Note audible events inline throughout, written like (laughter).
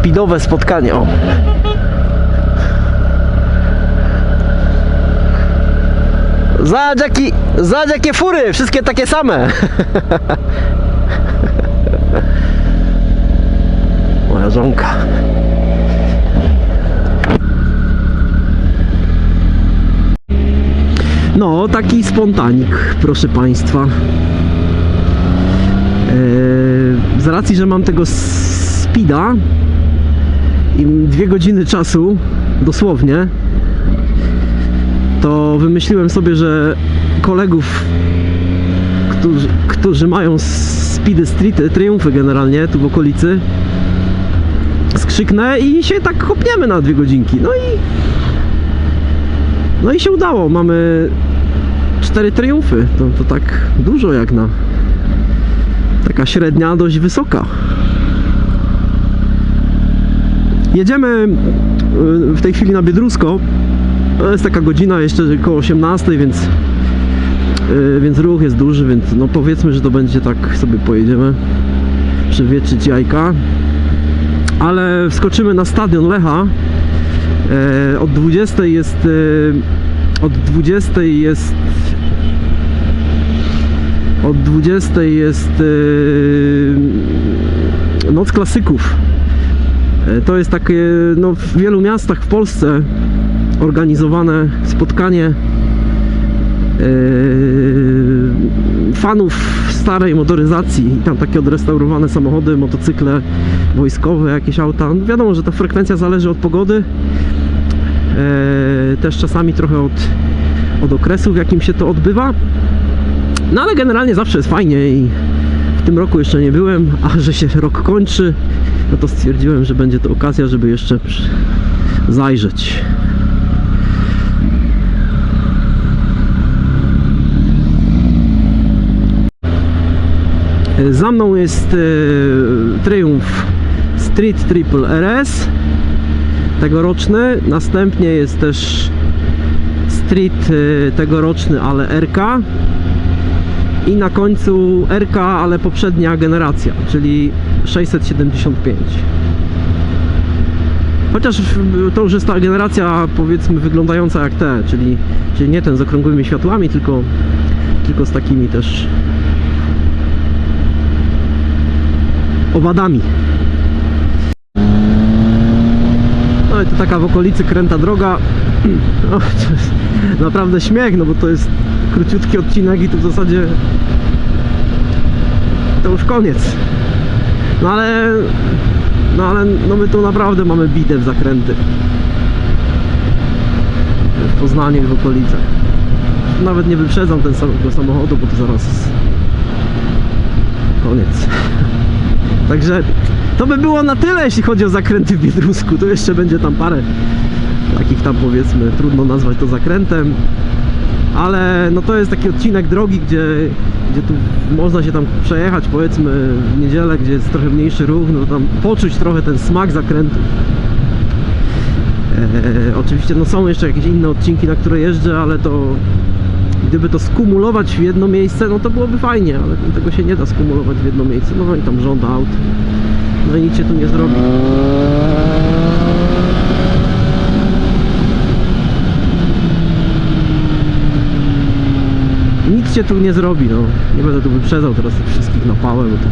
speedowe spotkanie. O. Zobacz jaki, zobacz jakie fury, wszystkie takie same. (laughs) Moja żonka. No, taki spontanik, proszę Państwa. Eee, z racji, że mam tego speeda dwie godziny czasu, dosłownie, to wymyśliłem sobie, że kolegów, którzy, którzy mają speedy streety, triumfy generalnie tu w okolicy, skrzyknę i się tak kopniemy na dwie godzinki. No i no i się udało. Mamy cztery triumfy. To, to tak dużo jak na taka średnia dość wysoka. Jedziemy y, w tej chwili na Biedrusko. Jest taka godzina jeszcze około 18, więc y, więc ruch jest duży, więc no powiedzmy, że to będzie tak sobie pojedziemy przewietrzyć jajka. Ale wskoczymy na stadion Lecha. E, od 20 jest e, od 20 jest od 20 jest noc klasyków. E, to jest takie no, w wielu miastach w Polsce organizowane spotkanie e, fanów starej motoryzacji i tam takie odrestaurowane samochody, motocykle wojskowe, jakieś auta. No wiadomo, że ta frekwencja zależy od pogody, e, też czasami trochę od, od okresu, w jakim się to odbywa. No ale generalnie zawsze jest fajnie i w tym roku jeszcze nie byłem, a że się rok kończy, no to stwierdziłem, że będzie to okazja, żeby jeszcze zajrzeć. Za mną jest e, Triumph Street Triple RS tegoroczny. Następnie jest też Street e, tegoroczny, ale RK. I na końcu RK, ale poprzednia generacja, czyli 675. Chociaż to już jest ta generacja powiedzmy wyglądająca jak te, czyli, czyli nie ten z okrągłymi światłami, tylko, tylko z takimi też owadami. No i to taka w okolicy kręta droga. (clears throat) O, to jest naprawdę śmiech, no bo to jest króciutki odcinek i tu w zasadzie to już koniec. No ale no ale no my tu naprawdę mamy bite w zakręty. W Poznaniu i w okolicach. Nawet nie wyprzedzam ten sam- tego samochodu, bo to zaraz koniec. (laughs) Także to by było na tyle, jeśli chodzi o zakręty w Biedrusku. Tu jeszcze będzie tam parę takich tam powiedzmy, trudno nazwać to zakrętem. Ale no to jest taki odcinek drogi, gdzie, gdzie tu można się tam przejechać powiedzmy w niedzielę, gdzie jest trochę mniejszy ruch, no tam poczuć trochę ten smak zakrętu. Eee, oczywiście no są jeszcze jakieś inne odcinki, na które jeżdżę, ale to gdyby to skumulować w jedno miejsce, no to byłoby fajnie, ale tego się nie da skumulować w jedno miejsce. No i tam rząd aut. I nic się tu nie zrobi. Nic się tu nie zrobi, no. Nie będę tu wyprzedzał teraz tych wszystkich na pałę, bo to...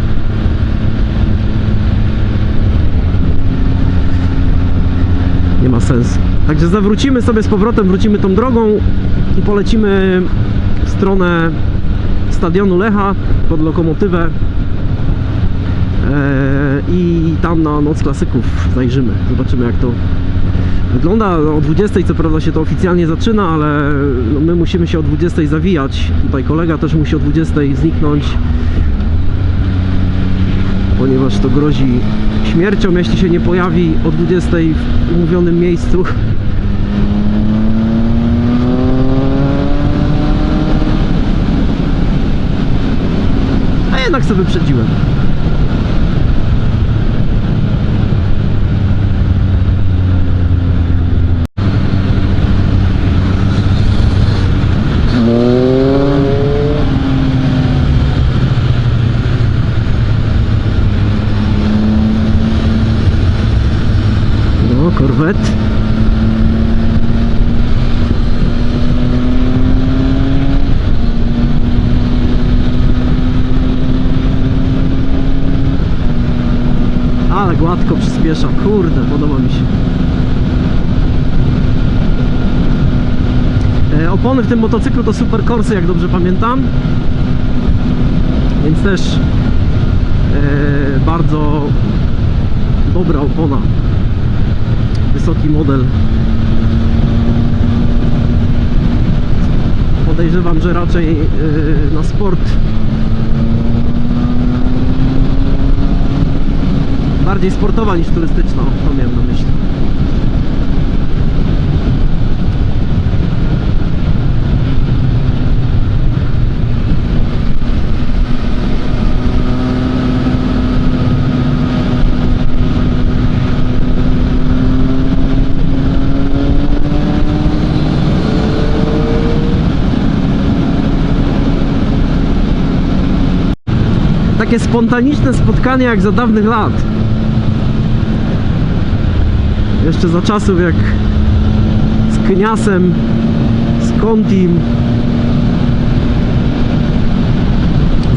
Nie ma sensu. Także zawrócimy sobie z powrotem, wrócimy tą drogą i polecimy w stronę stadionu Lecha pod lokomotywę i tam na Noc Klasyków zajrzymy. Zobaczymy jak to wygląda. O 20 co prawda się to oficjalnie zaczyna, ale no, my musimy się o 20 zawijać. Tutaj kolega też musi o 20 zniknąć, ponieważ to grozi śmiercią, jeśli się nie pojawi o 20 w umówionym miejscu. A jednak sobie wyprzedziłem. Corvette. Ale gładko przyspiesza, kurde, podoba mi się. E, Opony w tym motocyklu to Super Corsy, jak dobrze pamiętam. Więc też e, bardzo dobra opona. Wysoki model. Podejrzewam, że raczej e, na sport bardziej sportowa niż turystyczna, to miałem na myśli. Takie spontaniczne spotkanie jak za dawnych lat. Jeszcze za czasów jak z Kyniasem, z Contim,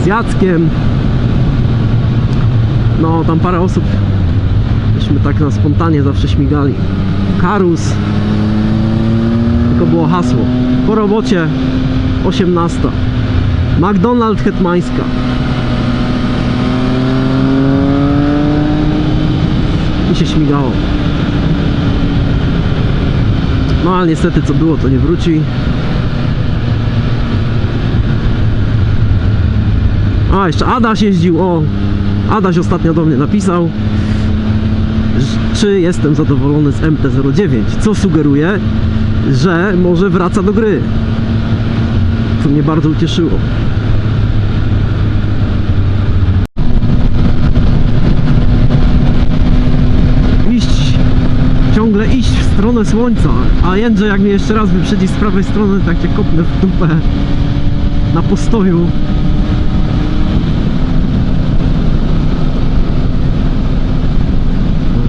z Jackiem. No, tam parę osób myśmy tak na spontanie zawsze śmigali. Karus. Tylko było hasło. Po robocie 18. McDonald Hetmańska. I się śmigało. No ale niestety co było to nie wróci. A jeszcze Adaś jeździł, o Adaś ostatnio do mnie napisał czy jestem zadowolony z MT-09 co sugeruje, że może wraca do gry co mnie bardzo ucieszyło iść ciągle iść w stronę słońca. A Jędrzej jak mnie jeszcze raz wyprzedzi z prawej strony, tak cię kopnę w dupę na postoju.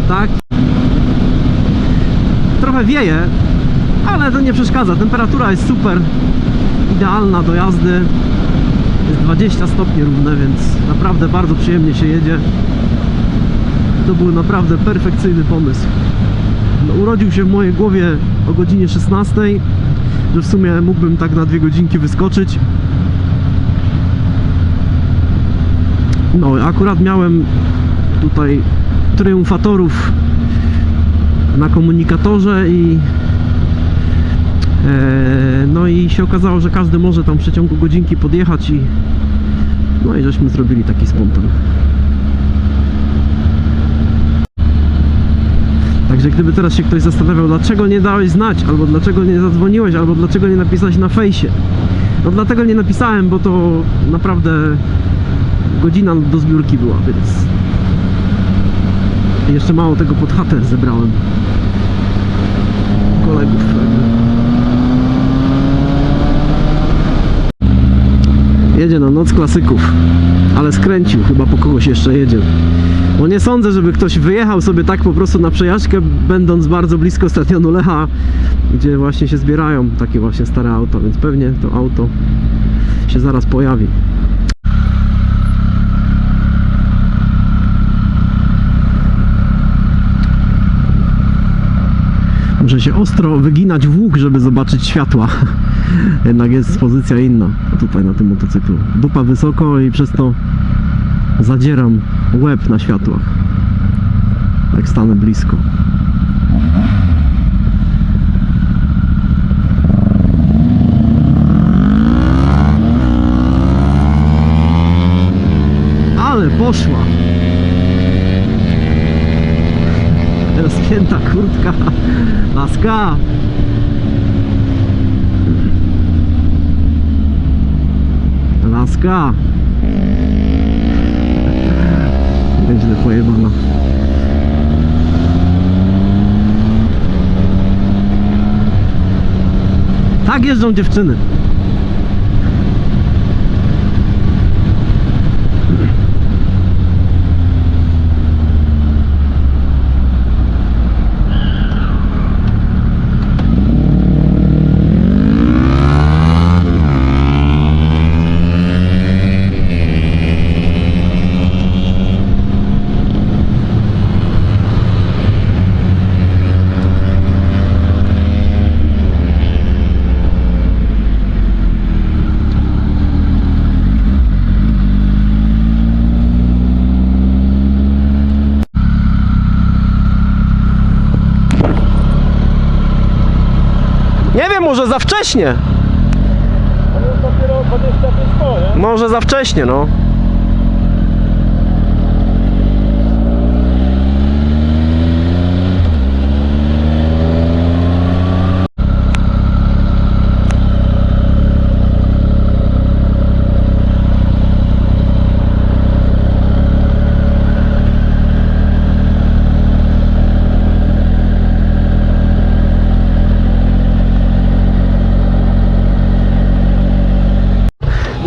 Tak. Trochę wieje, ale to nie przeszkadza. Temperatura jest super, idealna do jazdy. Jest 20 stopni równe, więc naprawdę bardzo przyjemnie się jedzie. To był naprawdę perfekcyjny pomysł. No, urodził się w mojej głowie o godzinie 16, że w sumie mógłbym tak na dwie godzinki wyskoczyć. No, akurat miałem tutaj triumfatorów na komunikatorze i e, no i się okazało, że każdy może tam w przeciągu godzinki podjechać i no i żeśmy zrobili taki spontan. Także gdyby teraz się ktoś zastanawiał, dlaczego nie dałeś znać, albo dlaczego nie zadzwoniłeś, albo dlaczego nie napisałeś na fejsie. No dlatego nie napisałem, bo to naprawdę godzina do zbiórki była, więc jeszcze mało tego pod chatę zebrałem. Kolegów. Jedzie na noc klasyków, ale skręcił, chyba po kogoś jeszcze jedzie. Bo nie sądzę, żeby ktoś wyjechał sobie tak po prostu na przejażdżkę, będąc bardzo blisko stadionu Lecha, gdzie właśnie się zbierają takie właśnie stare auta, więc pewnie to auto się zaraz pojawi. Muszę się ostro wyginać w łuk, żeby zobaczyć światła. Jednak jest pozycja inna tutaj na tym motocyklu. Dupa wysoko i przez to zadzieram łeb na światłach. Jak stanę blisko. Ale poszła! Rozpięta kurtka. Laska! Laska! Nieźle pojebana. Tak jeżdżą dziewczyny. Może za wcześnie. To jest dopiero 25 koło, nie? Może za wcześnie, no.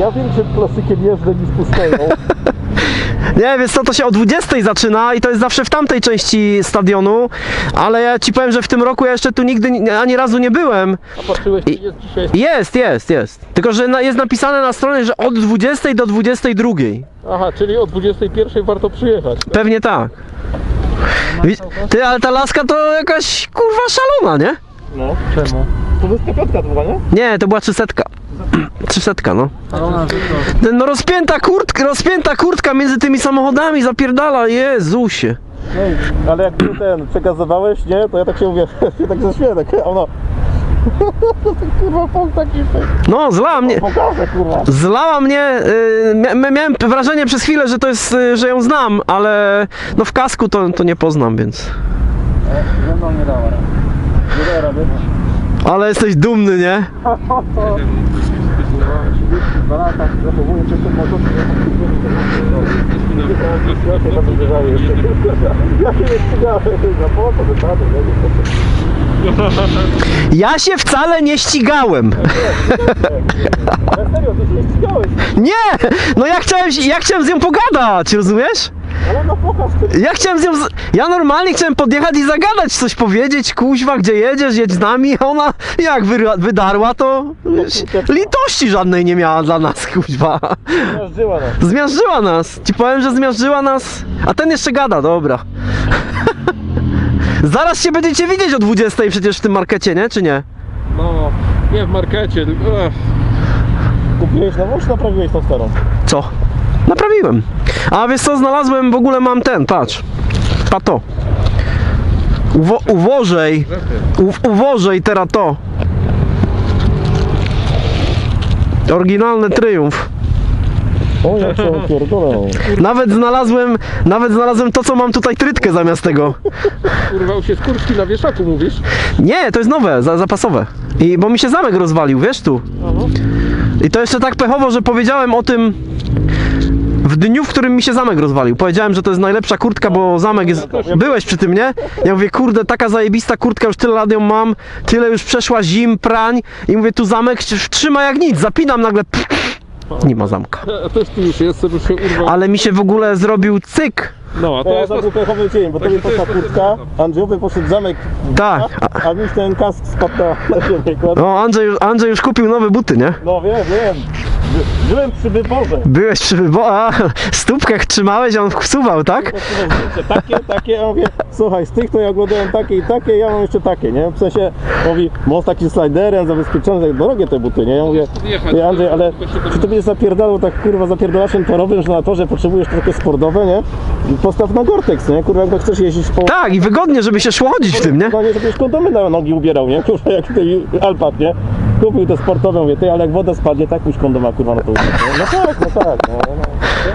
Ja większym klasykiem jeżdżę niż pusteją. (laughs) Nie, więc co, to się o 20 zaczyna i to jest zawsze w tamtej części stadionu, ale ja ci powiem, że w tym roku ja jeszcze tu nigdy ni- ani razu nie byłem. A patrzyłeś, czy jest dzisiaj... Jest, jest, jest. Tylko, że na, jest napisane na stronie, że od 20 do 22. Aha, czyli o 21 warto przyjechać. Pewnie tak. Wi- Ty, ale ta laska to jakaś kurwa szalona, nie? No, czemu? To jest piątka nie? Nie, to była 300. 300, no. No rozpięta kurtka, rozpięta kurtka między tymi samochodami zapierdala, Jezusie. No, ale jak ty ten przekazywałeś, nie? To ja tak się mówię, (laughs) tak zaśmieję, tak, a ono... (laughs) kurwa, taki No, zlała mnie. pokażę, kurwa. Zlała mnie, y, mia- miałem wrażenie przez chwilę, że to jest, y, że ją znam, ale no w kasku to, to nie poznam, więc. Ze mną nie dała rady. Nie dała rady. Ale jesteś dumny, nie? (laughs) Dwa lata zachowuję się ten motor, ja się tam uderzałem jeszcze. Ja się nie ścigałem, za po co wysady, nie? Ja się wcale nie ścigałem. Nie! No ja chciałem, ja chciałem z nią pogadać, rozumiesz? Ale no pokaż ty. Ja chciałem z nią. Z... Ja normalnie chciałem podjechać i zagadać, coś powiedzieć, kuźwa, gdzie jedziesz, jedź z nami, a (laughs) ona jak wyra- wydarła, to litości żadnej nie miała dla nas, (laughs) kuźwa. Zmiażdżyła nas. Zmiażdżyła nas. Ci powiem, że zmiażdżyła nas. A ten jeszcze gada, dobra. (laughs) Zaraz się będziecie widzieć o 20 przecież w tym markecie, nie? Czy nie? No, nie w markecie, tylko... Ech. Kupiłeś nową, czy naprawiłeś tą starą? Co? Naprawiłem. A wiesz co, znalazłem, w ogóle mam ten, patrz. Pato. Uwo uwożej. U uwożej teraz to. Oryginalny triumf. O, jak się pierdolę. Nawet znalazłem, nawet znalazłem to, co mam tutaj trytkę zamiast tego. Urwał się skórki na wieszaku, mówisz? Nie, to jest nowe, za zapasowe. I bo mi się zamek rozwalił, wiesz tu. I to jeszcze tak pechowo, że powiedziałem o tym w dniu, w którym mi się zamek rozwalił. Powiedziałem, że to jest najlepsza kurtka, bo zamek jest... Byłeś przy tym, nie? Ja mówię, kurde, taka zajebista kurtka, już tyle lat ją mam, tyle już przeszła zim, prań i mówię, tu zamek trzyma jak nic, zapinam nagle... Nie ma zamka. A też tu już jest, już się urwał. Ale mi się w ogóle zrobił cyk. No, a to To ja jest... za był pechowy dzień, bo to Także mi to jest poszła kurtka, Andrzejowy poszedł zamek, Tak. A- a mi ten kask spadł (laughs) na, na ziemię. kładł. No, Andrzej, już- Andrzej już kupił nowe buty, nie? No wiem, wiem. By- Byłem przy wyborze. Byłeś przy wybo- a (laughs) stópkach trzymałeś, a on wsuwał, tak? Takie, takie, ja mówię, słuchaj, z tych to ja oglądałem takie i takie, ja mam jeszcze takie, nie? W sensie, mówi, most taki sliderem, zabezpieczony, tak drogie te buty, nie? Ja mówię, ty Andrzej, ale czy to będziesz zapierdalał tak, kurwa, zapierdalaczem torowym, że na torze potrzebujesz to takie sportowe, nie? I Postaw na Gore-Tex, nie? Kurwa, jak tak chcesz jeździć po... Tak, i wygodnie, żeby się szło chodzić w tym, nie? No nie, żebyś kondomy na nogi ubierał, nie? Kurwa, jak tej Alpat, nie? Kupił te sportowe, mówię, ty, ale jak woda spadnie, tak już kondoma, kurwa, na to ubrać, nie? No tak, no tak, no, no.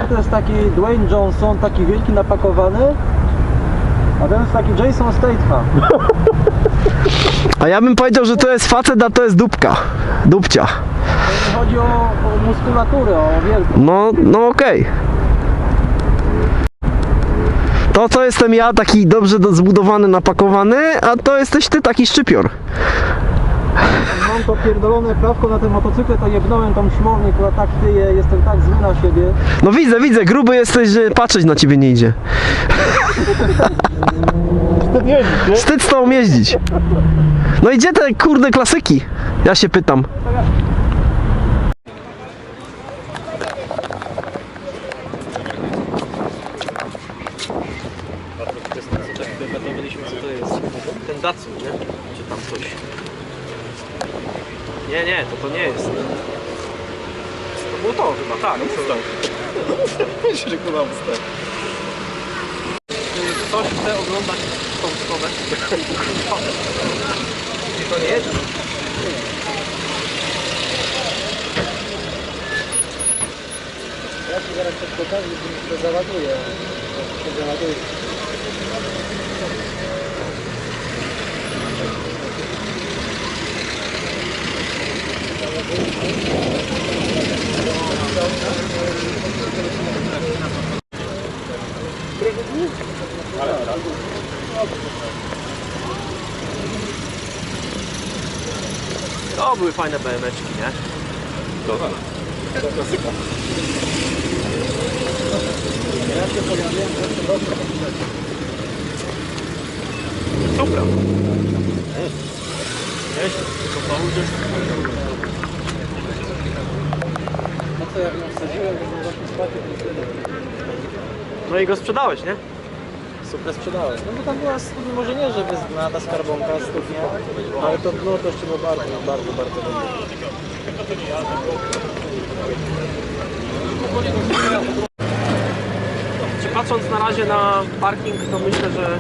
To jest taki Dwayne Johnson, taki wielki napakowany, a ten jest taki Jason Statham. A ja bym powiedział, że to jest facet, a to jest dupka. Dupcia. To chodzi o, o muskulaturę, o wielkość. No, no okej. To to jestem ja, taki dobrze do- zbudowany, napakowany, a to jesteś ty, taki szczypior. Mam to pierdolone prawko na ten motocykl, to jebnąłem tą śmownię, która tak tyje, jestem tak zły na siebie. No widzę, widzę, gruby jesteś, że patrzeć na ciebie nie idzie. Wstyd jeździć, nie? Wstyd z tobą jeździć. No i gdzie te kurde klasyki? Ja się pytam. Datsun, nie? Czy tam coś? Nie, nie, to to nie jest. To było to chyba, tak. Że kurwa, wstyd. Ktoś chce oglądać tą stronę. To nie jest. Ja ci zaraz coś pokażę, że to załaduje. To załaduje. Były fajne BMeczki, nie? Tylko połudziesz. No. No i go sprzedałeś, nie? Super sprzedałem. No bo tam była może nie, że wyznana skarbonka, studnia, ale to dno to jeszcze było bardzo, bardzo, bardzo dobre. Czy patrząc na razie na parking, to myślę, że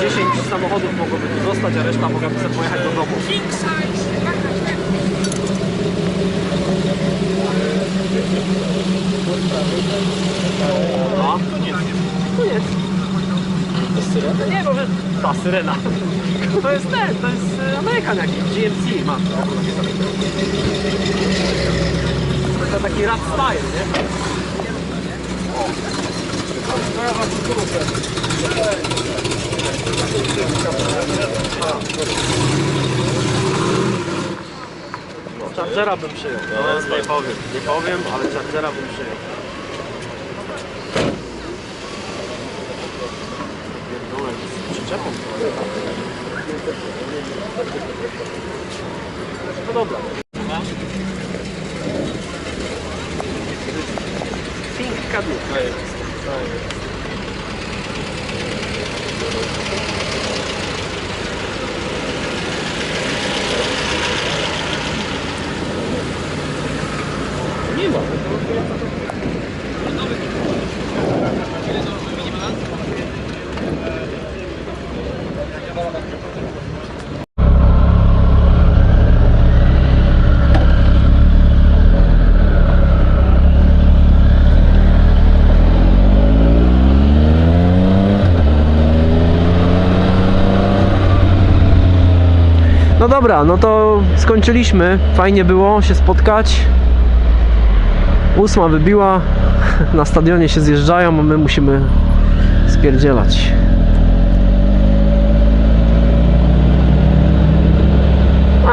10 samochodów mogłoby tu zostać, a reszta mogłaby sobie pojechać do domu. No, to jest. To jest tyle? No nie, może ta syrena. To jest ten, to jest e, Amerykan jakiś, GMC ma. To taki rap style, nie? No, Chargera bym przyjął. No, nie powiem, nie powiem, ale Chargera bym przyjął. Pierdolę, z przyczepą. No dobra. Pink Cadillac. Nie ma. No dobra, no to skończyliśmy. Fajnie było się spotkać. Ósma wybiła. (laughs) Na stadionie się zjeżdżają, a my musimy spierdzielać.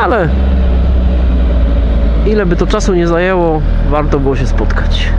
Ale ile by to czasu nie zajęło, warto było się spotkać.